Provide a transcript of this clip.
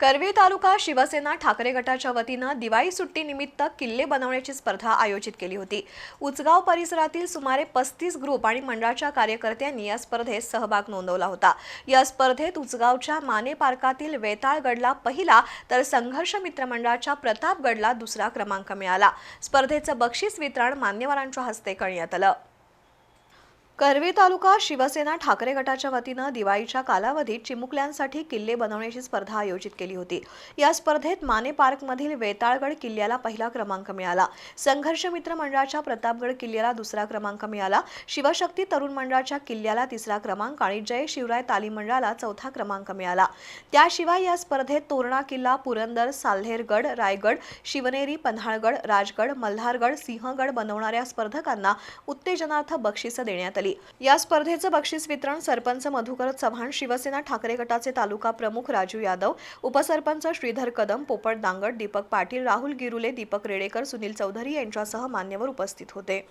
करवी तालुका शिवसेना ठाकरे गटाच्या वतीनं दिवाळी सुट्टीनिमित्त किल्ले बनवण्याची स्पर्धा आयोजित केली होती. उचगाव परिसरातील सुमारे पस्तीस ग्रुप आणि मंडळाच्या कार्यकर्त्यांनी या स्पर्धेत सहभाग नोंदवला होता. या स्पर्धेत उचगावच्या माने पार्कातील वेताळगडला पहिला तर संघर्ष मित्र मंडळाच्या प्रतापगडला दुसरा क्रमांक मिळाला. स्पर्धेचं बक्षीस वितरण मान्यवरांच्या हस्ते करण्यात आलं. करवी तालुका शिवसेना ठाकरे गटाच्या वतीनं दिवाळीच्या कालावधीत चिमुकल्यांसाठी किल्ले बनवण्याची स्पर्धा आयोजित केली होती. या स्पर्धेत माने पार्कमधील वेताळगड किल्ल्याला पहिला क्रमांक मिळाला. संघर्ष मित्र मंडळाच्या प्रतापगड किल्ल्याला दुसरा क्रमांक मिळाला. शिवशक्ती तरुण मंडळाच्या किल्ल्याला तिसरा क्रमांक आणि जय शिवराय तालीम मंडळाला चौथा क्रमांक मिळाला. त्याशिवाय या स्पर्धेत तोरणा किल्ला पुरंदर साल्हेरगड रायगड शिवनेरी पन्हाळगड राजगड मल्हारगड सिंहगड बनवणाऱ्या स्पर्धकांना उत्तेजनार्थ बक्षिसं देण्यात आली. या स्पर्धेचं बक्षीस वितरण सरपंच मधुकर चव्हाण शिवसेना ठाकरे गटाचे तालुका प्रमुख राजू यादव उपसरपंच श्रीधर कदम पोपट दांगड दीपक पाटील राहुल गिरुले दीपक रेडेकर सुनील चौधरी यांच्यासह मान्यवर उपस्थित होते.